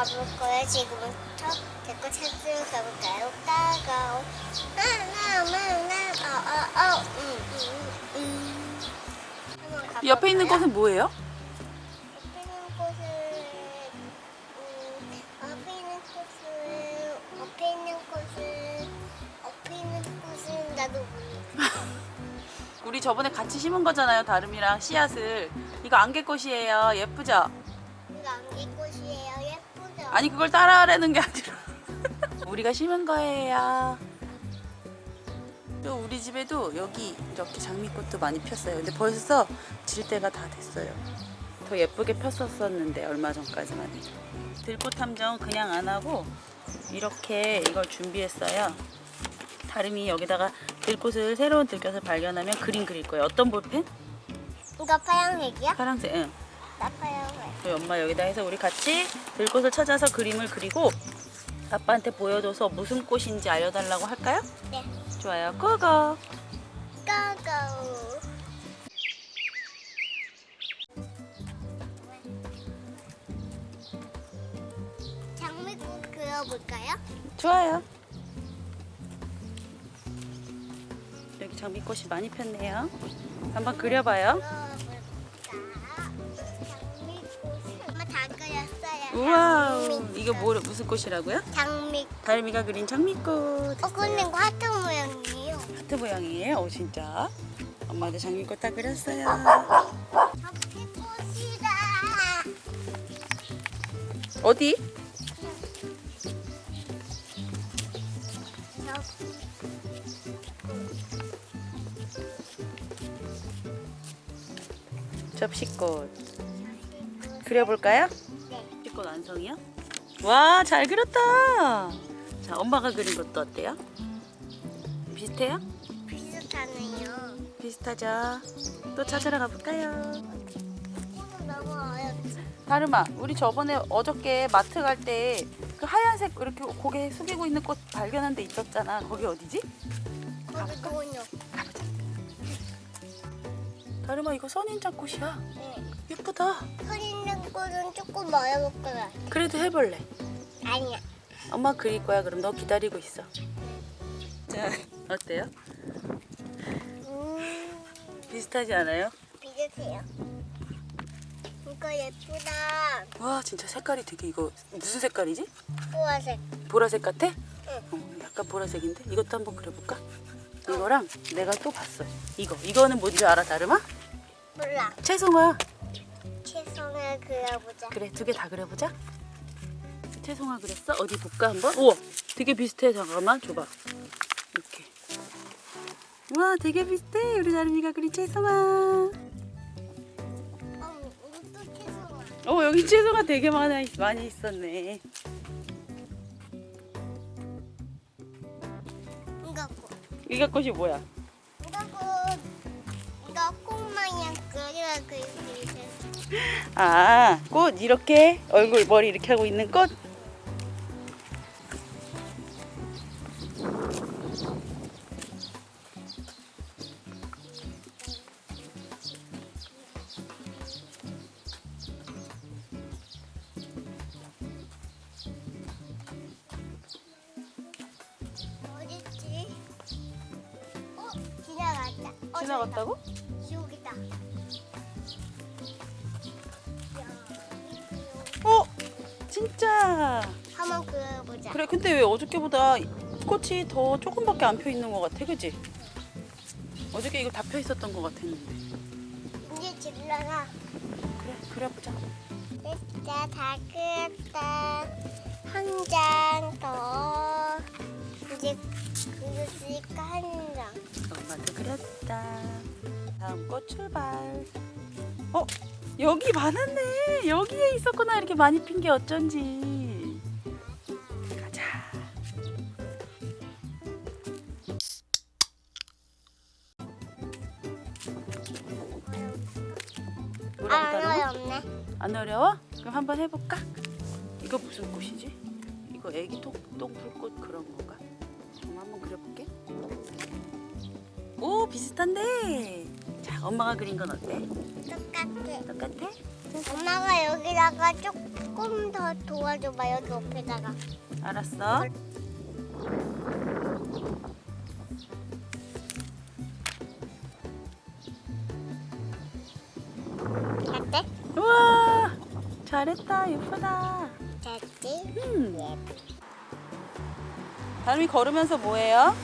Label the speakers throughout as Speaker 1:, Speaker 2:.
Speaker 1: 가볼 거예요. 지금부터 데코 찾으러 가볼까요? 따가워. 나나나 나 어 어어 음, 음. 한번 가볼까요?
Speaker 2: 옆에 있는 곳은 뭐예요?
Speaker 1: 옆에 있는 곳은 음, 옆에 있는 곳은 옆에 있는 곳은 옆에 있는 곳은 나도 몰라.
Speaker 2: 우리 저번에 같이 심은 거잖아요. 다름이랑 씨앗을. 이거 안개꽃이에요. 예쁘죠? 아니 그걸 따라하라는 게 아니라 우리가 심은 거예요. 또 우리 집에도 여기 이렇게 장미꽃도 많이 폈어요. 근데 벌써 질 때가 다 됐어요. 더 예쁘게 폈었었는데 얼마 전까지만 해도. 들꽃 탐정 그냥 안 하고 이렇게 이걸 준비했어요. 다름이 여기다가 들꽃을 새로운 들꽃을 발견하면 그림 그릴 거예요. 어떤 볼펜?
Speaker 1: 이거 파란색이야?
Speaker 2: 파란색. 응.
Speaker 1: 나 파란색.
Speaker 2: 우리 엄마 여기다 해서 우리 같이 들꽃을 찾아서 그림을 그리고 아빠한테 보여줘서 무슨 꽃인지 알려달라고 할까요?
Speaker 1: 네.
Speaker 2: 좋아요. 고고.
Speaker 1: 고고. 장미꽃 그려볼까요?
Speaker 2: 좋아요. 여기 장미꽃이 많이 폈네요. 한번 그려봐요.
Speaker 1: 그려볼
Speaker 2: 우와. 이게 뭐 무슨 꽃이라고요?
Speaker 1: 장미.
Speaker 2: 다름이가 그린 장미꽃.
Speaker 1: 어 근데 이거 하트 모양이에요.
Speaker 2: 하트 모양이에요. 오 진짜. 엄마도 장미꽃 다 그렸어요.
Speaker 1: 장미꽃이다.
Speaker 2: 어디? 접시꽃. 그려볼까요? 완성이요? 와, 잘 그렸다. 자, 엄마가 그린 것도 어때요? 비슷해요?
Speaker 1: 비슷하네요.
Speaker 2: 비슷하죠. 또 찾으러 가볼까요?
Speaker 1: 너무.
Speaker 2: 다름아, 우리 저번에 어저께 마트 갈 때 그 하얀색 이렇게 고개 숙이고 있는 꽃 발견한 데 있었잖아. 거기 어디지?
Speaker 1: 거기 돈요.
Speaker 2: 가보자. 다름아, 이거 선인장 꽃이야.
Speaker 1: 네.
Speaker 2: 예쁘다.
Speaker 1: 선 있는 꽃은 조금 어려울 것 같아.
Speaker 2: 그래도 해볼래.
Speaker 1: 아니야.
Speaker 2: 엄마 그릴 거야. 그럼 너 기다리고 있어. 자, 어때요?
Speaker 1: 음,
Speaker 2: 비슷하지 않아요?
Speaker 1: 비슷해요. 이거 예쁘다.
Speaker 2: 와, 진짜 색깔이 되게 이거 무슨 색깔이지?
Speaker 1: 보라색.
Speaker 2: 보라색 같아?
Speaker 1: 응.
Speaker 2: 어, 약간 보라색인데 이것도 한번 그려볼까? 이거랑 내가 또 봤어. 이거 이거는 뭔지 알아, 다름아?
Speaker 1: 몰라.
Speaker 2: 채송아.
Speaker 1: 최선을 그려보자.
Speaker 2: 그래, 두 개 다 그려보자. 채송아 그렸어? 어디 볼까 한번? 우와, 되게 비슷해. 잠깐만, 줘봐. 이렇게. 와, 되게 비슷해. 우리 다름이가 그린 채송아.
Speaker 1: 어, 이것도.
Speaker 2: 어, 여기 채송아 되게 많이 많이 있었네.
Speaker 1: 이거.
Speaker 2: 이가 꽃이 뭐야? 아, 꽃 이렇게 얼굴 머리 이렇게 하고 있는 꽃.
Speaker 1: 어딨지? 어, 지나갔다. 어,
Speaker 2: 지나갔다고? 진짜.
Speaker 1: 한번 그려보자.
Speaker 2: 그래, 근데 왜 어저께보다 꽃이 더 조금밖에 안 펴 있는 것 같아, 그지? 어저께 이거 다 펴 있었던 것 같았는데.
Speaker 1: 이제 질러라.
Speaker 2: 그래, 그려보자.
Speaker 1: 됐다, 다 그렸다. 한 장 더. 이제 그렸으니까 한 장.
Speaker 2: 엄마도 그렸다. 다음 꽃 출발. 어, 여기 많았네. 여기에 있었구나. 이렇게 많이 핀 게 어쩐지. 가자.
Speaker 1: 아,
Speaker 2: 따르고?
Speaker 1: 어렵네.
Speaker 2: 안 어려워? 그럼 한번 해볼까? 이거 무슨 꽃이지? 이거 애기 똥, 똥풀꽃 그런 건가? 그럼 한번 그려볼게. 오 비슷한데. 자 엄마가 그린 건 어때?
Speaker 1: 똑같아.
Speaker 2: 똑같아?
Speaker 1: 엄마가 여기다가 조금 더 도와줘봐 여기 옆에다가.
Speaker 2: 알았어.
Speaker 1: 어때?
Speaker 2: 우와 잘했다 예쁘다.
Speaker 1: 됐지?
Speaker 2: 음.
Speaker 1: 예.
Speaker 2: 다름이 걸으면서 뭐해요?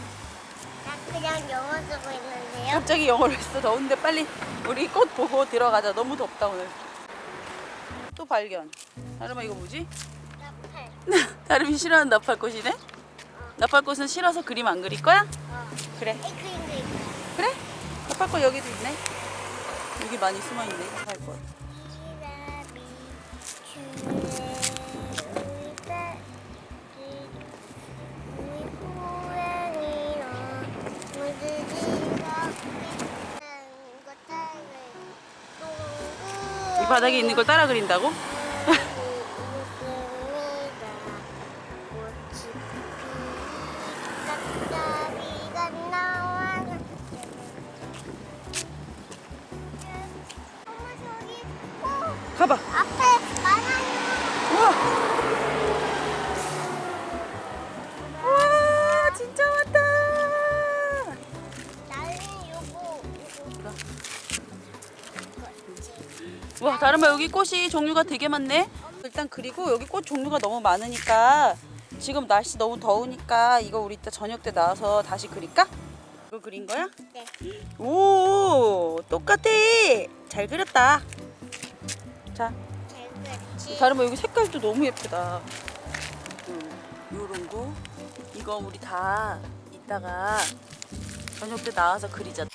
Speaker 1: 나 그냥 영어 쓰고 있는데요.
Speaker 2: 갑자기 영어를 했어 더운데 빨리 우리 꽃 보고 들어가자 너무 덥다 오늘 또 발견 다름아 이거 뭐지?
Speaker 1: 나팔.
Speaker 2: 다름이 싫어하는 나팔꽃이네? 나팔꽃은 싫어서 그림 안 그릴 거야?
Speaker 1: 어.
Speaker 2: 그래
Speaker 1: 이 그림도 있고.
Speaker 2: 그래 나팔꽃 여기도 있네 여기 많이 숨어 있네 나팔꽃
Speaker 1: 이
Speaker 2: 바닥에 있는 걸 따라 그린다고?
Speaker 1: 가
Speaker 2: 가봐
Speaker 1: 앞에
Speaker 2: 우와 우와 와 다름아 여기 꽃이 종류가 되게 많네. 일단 그리고 여기 꽃 종류가 너무 많으니까 지금 날씨 너무 더우니까 이거 우리 이따 저녁 때 나와서 다시 그릴까? 이거 그린 거야?
Speaker 1: 네.
Speaker 2: 오 똑같아. 잘 그렸다. 자.
Speaker 1: 잘 그렸지?
Speaker 2: 다름아 여기 색깔도 너무 예쁘다. 음, 요런 거. 이거 우리 다 이따가 저녁 때 나와서 그리자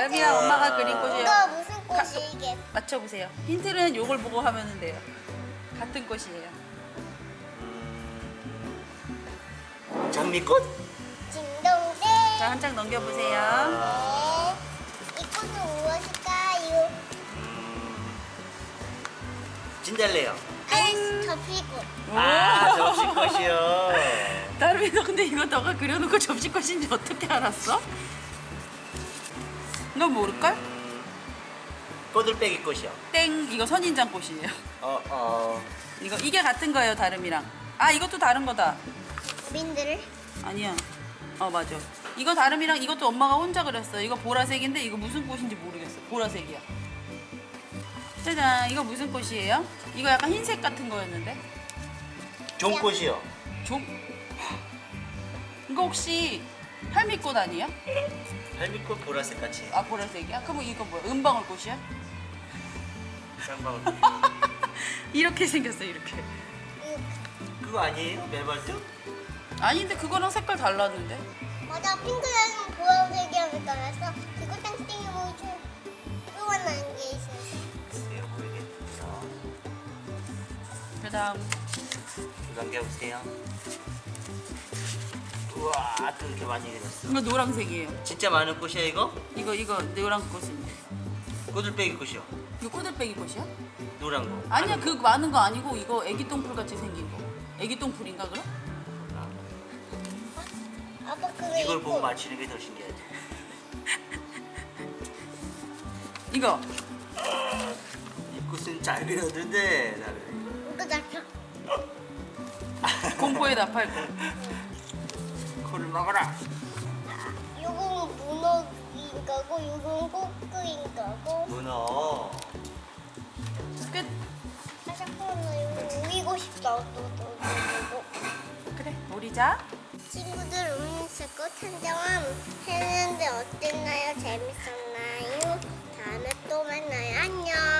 Speaker 2: 다름이랑 엄마가 그린 꽃이에요
Speaker 1: 이거 무슨 꽃이 이게?
Speaker 2: 맞춰보세요 힌트는 요걸 보고 하면 돼요 같은 꽃이에요
Speaker 3: 장미꽃?
Speaker 1: 징동대.
Speaker 2: 자 한장 넘겨보세요
Speaker 1: 네. 이 꽃은 무엇일까요?
Speaker 3: 진달래요.
Speaker 1: 아니, 접시꽃.
Speaker 3: 아, 접시꽃이요.
Speaker 2: 다름이 너 근데 이거 너가 그려놓고 접시꽃인지 어떻게 알았어? 넌 모를걸?
Speaker 3: 꼬들빼기 꽃이요.
Speaker 2: 땡 이거 선인장 꽃이에요
Speaker 3: 어, 어.
Speaker 2: 이거 이게 같은 거예요 다름이랑 아 이것도 다른 거다
Speaker 1: 민들을?
Speaker 2: 아니야 어 맞아 이거 다름이랑 이것도 엄마가 혼자 그렸어 이거 보라색인데 이거 무슨 꽃인지 모르겠어 보라색이야 짜잔 이거 무슨 꽃이에요? 이거 약간 흰색 같은 거였는데
Speaker 3: 종 꽃이요.
Speaker 2: 종 이거 혹시 할미꽃 아니야?
Speaker 3: 할미꽃 보라색 같이.
Speaker 2: 아 보라색이야? 그럼 이거 뭐야? 은방울 꽃이야?
Speaker 3: 쌍방울.
Speaker 2: 이렇게 생겼어 이렇게
Speaker 3: 그거 아니에요? 메발드?
Speaker 2: 아닌데 그거랑 색깔 달랐는데
Speaker 1: 맞아, 핑크색은 보라색이랑 달라서 그거 땡땡이 뭐지? 그거만 나는 게 있어서.
Speaker 3: 글쎄요, 모르겠어요.
Speaker 2: 그 다음
Speaker 3: 이거 넘겨보세요. 우와, 또 이렇게 많이 그렸어.
Speaker 2: 이거 노란색이에요
Speaker 3: 진짜 많은 꽃이야, 이거?
Speaker 2: 이거 이거 노란 꽃인데
Speaker 3: 꼬들빼기 꽃이요.
Speaker 2: 이거 꼬들빼기 꽃이야?
Speaker 3: 노란 거.
Speaker 2: 아니야 그 많은 거 아니고 이거 애기 똥풀 같이 생긴 거 애기 똥풀인가 그럼?
Speaker 1: 아빠 그거
Speaker 3: 이걸. 보고 맞히는 게 더 신기하지.
Speaker 2: 이거
Speaker 3: 이 꽃은 잘 그렸는데, 나는.
Speaker 1: 이거 잡혀.
Speaker 2: 공포의 나팔꽃
Speaker 3: 풀을 먹어라.
Speaker 1: 요건 문어인가고, 요건 꼬끄인가고.
Speaker 3: 문어.
Speaker 2: 끝.
Speaker 1: 아 잠깐만 요거 우이고 싶다 또또
Speaker 2: 그래, 우리자.
Speaker 1: 친구들 음식고 탐정함 했는데 어땠나요? 재밌었나요? 다음에 또 만나요. 안녕.